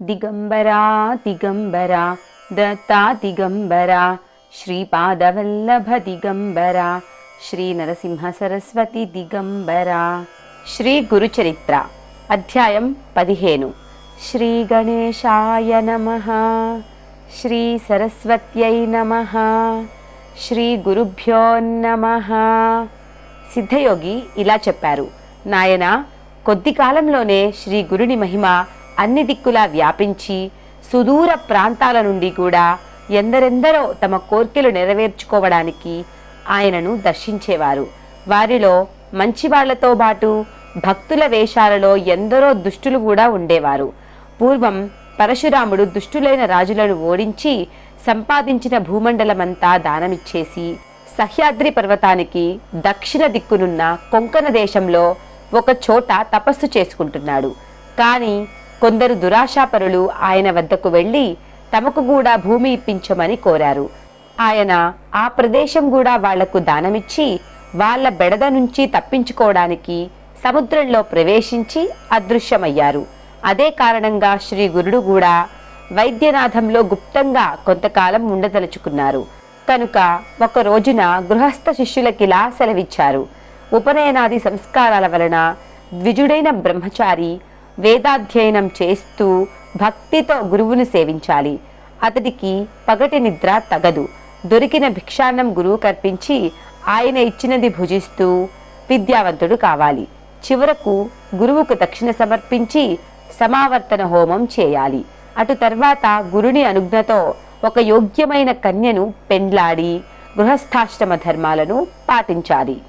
దిగంబరా దిగంబరా దత్తా దిగంబరా శ్రీపాదవల్లభ దిగంబరా శ్రీ నరసింహ సరస్వతి దిగంబరా శ్రీ గురుచరిత్ర అధ్యాయం పదిహేను శ్రీ గణేశాయ నమ శ్రీ సరస్వత్యై నమ శ్రీ గురుభ్యో నమ సిద్ధయోగి ఇలా చెప్పారు. నాయన కొద్ది కాలంలోనే శ్రీ గురుని మహిమ అన్ని దిక్కులా వ్యాపించి సుదూర ప్రాంతాల నుండి కూడా ఎందరెందరో తమ కోర్కెలు నెరవేర్చుకోవడానికి ఆయనను దర్శించేవారు. వారిలో మంచివాళ్ళతో పాటు భక్తుల వేషాలలో ఎందరో దుష్టులు కూడా ఉండేవారు. పూర్వం పరశురాముడు దుష్టులైన రాజులను ఓడించి సంపాదించిన భూమండలమంతా దానమిచ్చేసి సహ్యాద్రి పర్వతానికి దక్షిణ దిక్కునున్న కొంకణ దేశంలో ఒక చోట తపస్సు చేసుకుంటున్నాడు. కానీ కొందరు దురాశాపరులు ఆయన వద్దకు వెళ్ళి తమకు కూడా భూమి ఇప్పించమని కోరారు. ఆయన ఆ ప్రదేశం కూడా వాళ్ళకు దానమిచ్చి వాళ్ళ బెడద నుంచి తప్పించుకోవడానికి సముద్రంలో ప్రవేశించి అదృశ్యమయ్యారు. అదే కారణంగా శ్రీ గురుడు కూడా వైద్యనాథంలో గుప్తంగా కొంతకాలం ఉండదలుచుకున్నారు. కనుక ఒక రోజున గృహస్థ శిష్యులకిలా సెలవిచ్చారు. ఉపనయనాది సంస్కారాల వలన ద్విజుడైన బ్రహ్మచారి వేదాధ్యయనం చేస్తూ భక్తితో గురువును సేవించాలి. అతడికి పగటి నిద్ర తగదు. దొరికిన భిక్షాన్నం గురువు కర్పించి ఆయన ఇచ్చినది భుజిస్తూ విద్యావంతుడు కావాలి. చివరకు గురువుకు దక్షిణ సమర్పించి సమావర్తన హోమం చేయాలి. అటు తర్వాత గురుని అనుజ్ఞతో ఒక యోగ్యమైన కన్యను పెండ్లాడి గృహస్థాశ్రమ ధర్మాలను పాటించాలి.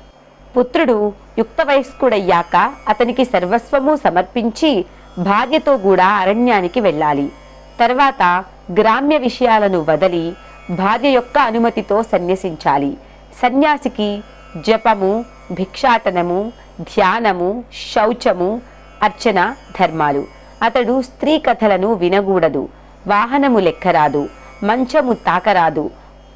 పుత్రుడు యుక్త వయస్కుడయ్యాక అతనికి సర్వస్వము సమర్పించి భార్యతో కూడా అరణ్యానికి వెళ్ళాలి. తర్వాత గ్రామ్య విషయాలను వదలి భార్య యొక్క అనుమతితో సన్యసించాలి. సన్యాసికి జపము భిక్షాటనము ధ్యానము శౌచము అర్చన ధర్మాలు. అతడు స్త్రీ కథలను వినకూడదు వాహనము లెక్కరాదు. మంచము తాకరాదు.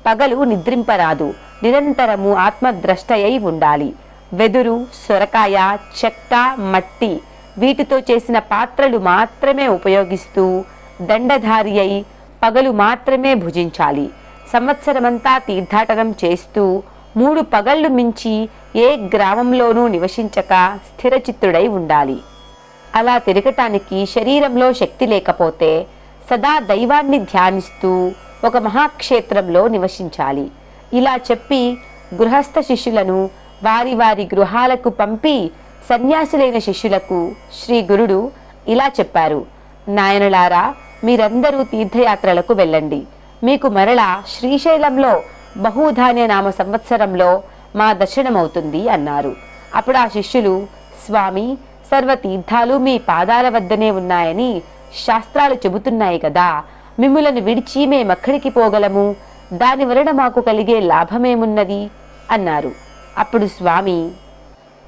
పగలు నిద్రింపరాదు. నిరంతరము ఆత్మద్రష్టయై ఉండాలి. వెదురు సొరకాయ చెక్క మట్టి వీటితో చేసిన పాత్రలు మాత్రమే ఉపయోగిస్తూ దండధారి అయి పగలు మాత్రమే భుజించాలి. సంవత్సరమంతా తీర్థాటనం చేస్తూ మూడు పగళ్ళు మించి ఏ గ్రామంలోనూ నివసించక స్థిరచిత్తుడై ఉండాలి. అలా తిరగటానికి శరీరంలో శక్తి లేకపోతే సదా దైవాన్ని ధ్యానిస్తూ ఒక మహాక్షేత్రంలో నివసించాలి. ఇలా చెప్పి గృహస్థ శిష్యులను వారి వారి గృహాలకు పంపి సన్యాసులైన శిష్యులకు శ్రీ గురుడు ఇలా చెప్పారు. నాయనలారా మీరందరూ తీర్థయాత్రలకు వెళ్ళండి. మీకు మరలా శ్రీశైలంలో బహుధాన్య నామ సంవత్సరంలో మా దర్శనమవుతుంది అన్నారు. అప్పుడు ఆ శిష్యులు స్వామి సర్వ తీర్థాలు మీ పాదాల వద్దనే ఉన్నాయని శాస్త్రాలు చెబుతున్నాయి కదా. మిమ్ములను విడిచి మేమక్కడికి పోగలము. దాని వలన మాకు కలిగే లాభమేమున్నది? అన్నారు. అప్పుడు స్వామి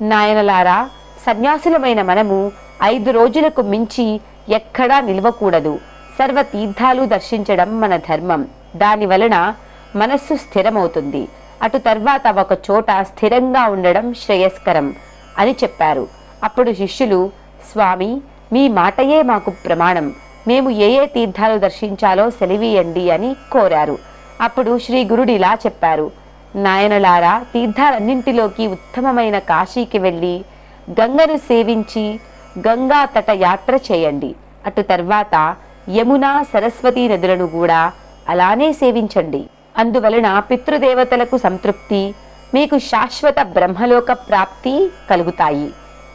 నాయనలారా సన్యాసులమైన మనము ఐదు రోజులకు మించి ఎక్కడా నిలవకూడదు. సర్వ తీర్థాలు దర్శించడం మన ధర్మం. దాని వలన మనస్సు స్థిరమవుతుంది. అటు తర్వాత ఒక చోట స్థిరంగా ఉండడం శ్రేయస్కరం అని చెప్పారు. అప్పుడు శిష్యులు స్వామి మీ మాటయే మాకు ప్రమాణం. మేము ఏ ఏ తీర్థాలు దర్శించాలో సెలివీయండి అని కోరారు. అప్పుడు శ్రీ గురుడు ఇలా చెప్పారు. నాయనలారా తీర్థాలన్నింటిలోకి ఉత్తమమైన కాశీకి వెళ్ళి గంగను సేవించి గంగా తట యాత్ర చేయండి. అటు తర్వాత యమున సరస్వతి నదులను కూడా అలానే సేవించండి. అందువలన పితృదేవతలకు సంతృప్తి మీకు శాశ్వత బ్రహ్మలోక ప్రాప్తి కలుగుతాయి.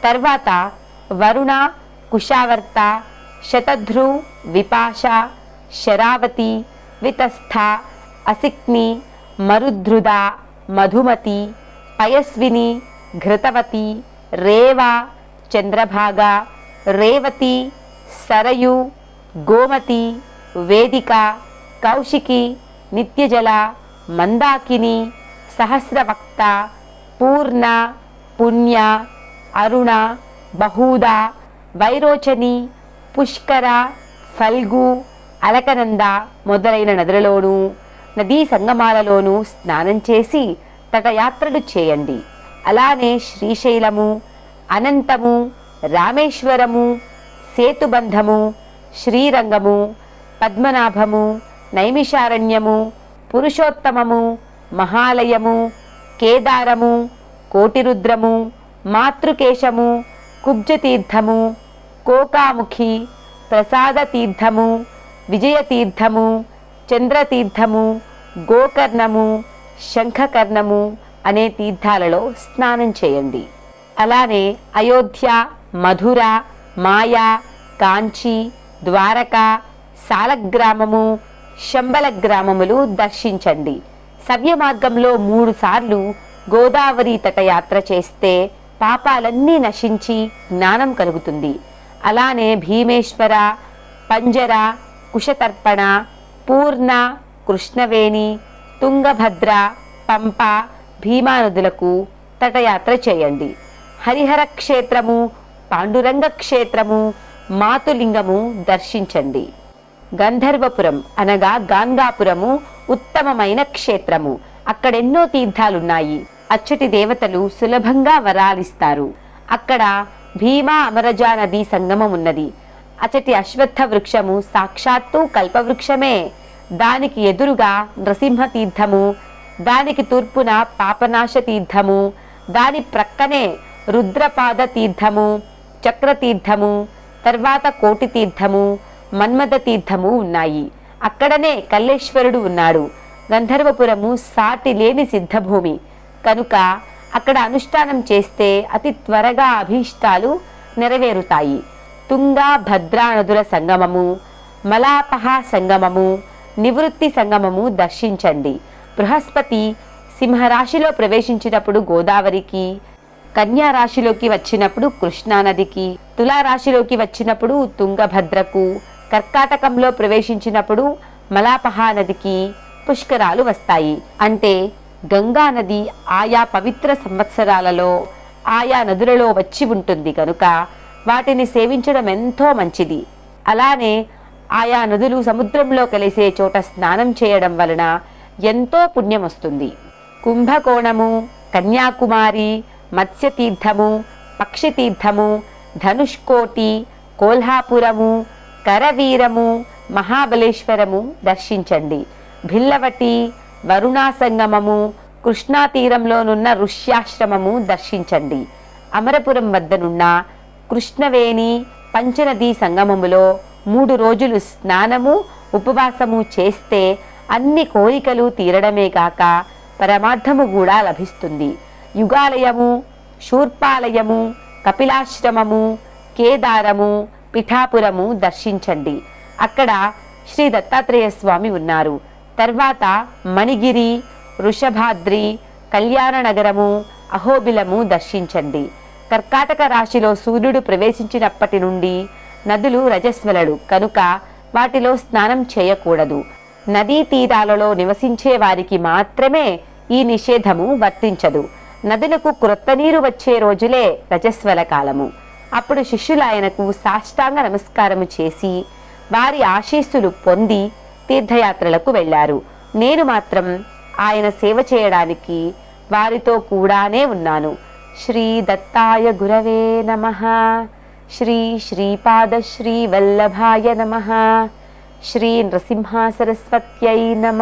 తర్వాత వరుణ కుశావర్త శతధృ విపాష శరావతి వితస్థ అసిక్ని మరుధృద మధుమతి పయస్విని ఘృతవతి రేవ చంద్రభాగ రేవతి సరయు గోమతి వేదిక కౌశికి నిత్యజల మందాకిని సహస్రవక్త పూర్ణ పుణ్య అరుణ బహూద వైరోచని పుష్కర ఫల్గు అలకనంద మొదలైన నదులలోనూ నదీ సంగమాలలోనూ స్నానం చేసి తటయాత్రలు చేయండి. అలానే శ్రీశైలము అనంతము రామేశ్వరము సేతుబంధము శ్రీరంగము పద్మనాభము నైమిషారణ్యము పురుషోత్తమము మహాలయము కేదారము కోటిరుద్రము మాతృకేశము కుబ్జతీర్థము కోకాముఖి ప్రసాదతీర్థము విజయతీర్థము చంద్రతీర్థము గోకర్ణము శంఖకర్ణము అనే తీర్థాలలో స్నానం చేయండి. అలానే అయోధ్య మధుర మాయా కాంచి ద్వారక సాలగ్రామము శంబల గ్రామములు దర్శించండి. సవ్య మార్గంలో మూడు సార్లు గోదావరి తట యాత్ర చేస్తే పాపాలన్నీ నశించి జ్ఞానం కలుగుతుంది. అలానే భీమేశ్వర పంజర కుశతర్పణ పూర్ణ కృష్ణవేణి తుంగభద్ర పంప భీమా నదులకు తటయాత్ర చేయండి. హరిహర క్షేత్రము పాండురంగ క్షేత్రము మాతులింగము దర్శించండి. గంధర్వపురం అనగా గాంగాపురము ఉత్తమమైన క్షేత్రము. అక్కడెన్నో తీర్థాలున్నాయి. అచ్చటి దేవతలు సులభంగా వరాలిస్తారు. అక్కడ భీమా అమరజా నది సంగమం ఉన్నది అచటి అశ్వత్థ వృక్షము సాక్షాత్తు కల్పవృక్షమే. దానికి ఎదురుగా నృసింహతీర్థము దానికి తూర్పున పాపనాశ తీర్థము దాని ప్రక్కనే రుద్రపాద తీర్థము చక్రతీర్థము తర్వాత కోటి తీర్థము మన్మథ తీర్థము ఉన్నాయి. అక్కడనే కల్లేశ్వరుడు ఉన్నాడు. గంధర్వపురము సాటి లేని సిద్ధభూమి. కనుక అక్కడ అనుష్ఠానం చేస్తే అతి త్వరగా అభీష్టాలు నెరవేరుతాయి. తుంగా భద్రా నదుల సంగమము మలాపహ సంగమము నివృత్తి సంగమము దర్శించండి. బృహస్పతి సింహరాశిలో ప్రవేశించినప్పుడు గోదావరికి కన్యా రాశిలోకి వచ్చినప్పుడు కృష్ణానదికి తులారాశిలోకి వచ్చినప్పుడు తుంగభద్రకు కర్కాటకంలో ప్రవేశించినప్పుడు మలాపహా నదికి పుష్కరాలు వస్తాయి. అంటే గంగా నది ఆయా పవిత్ర సంవత్సరాలలో ఆయా నదులలో వచ్చి ఉంటుంది కనుక వాటిని సేవించడం ఎంతో మంచిది. అలానే ఆయా నదులు సముద్రంలో కలిసే చోట స్నానం చేయడం వలన ఎంతో పుణ్యం వస్తుంది. కుంభకోణము కన్యాకుమారి మత్స్యతీర్థము పక్షితీర్థము ధనుష్కోటి కోల్హాపురము కరవీరము మహాబలేశ్వరము దర్శించండి. భిల్లవటి వరుణా సంగమము ఋష్యాశ్రమము దర్శించండి. అమరపురం వద్దనున్న కృష్ణవేణి పంచనదీ సంగమములో మూడు రోజులు స్నానము ఉపవాసము చేస్తే అన్ని కోరికలు తీరడమే కాక పరమార్థము కూడా లభిస్తుంది. యుగాలయము శూర్పాలయము కపిలాశ్రమము కేదారము పిఠాపురము దర్శించండి. అక్కడ శ్రీ దత్తాత్రేయ స్వామి ఉన్నారు. తర్వాత మణిగిరి వృషభాద్రి కళ్యాణ నగరము అహోబిలము దర్శించండి. కర్కాటక రాశిలో సూర్యుడు ప్రవేశించినప్పటి నుండి నదులు రజస్వలడు కనుక వాటిలో స్నానం చేయకూడదు. నదీ తీరాలలో నివసించే వారికి మాత్రమే ఈ నిషేధము వర్తించదు. నదులకు క్రొత్త నీరు వచ్చే రోజులే రజస్వల కాలము. అప్పుడు శిష్యులు ఆయనకు సాష్టాంగ నమస్కారము చేసి వారి ఆశీస్సులు పొంది తీర్థయాత్రలకు వెళ్ళారు. నేను మాత్రం ఆయన సేవ చేయడానికి వారితో కూడానే ఉన్నాను. శ్రీ దత్తాయ గురవే నమ. శ్రీ శ్రీపాద వల్లభాయ నమ. శ్రీ నృసింహ సరస్వత్యై నమ.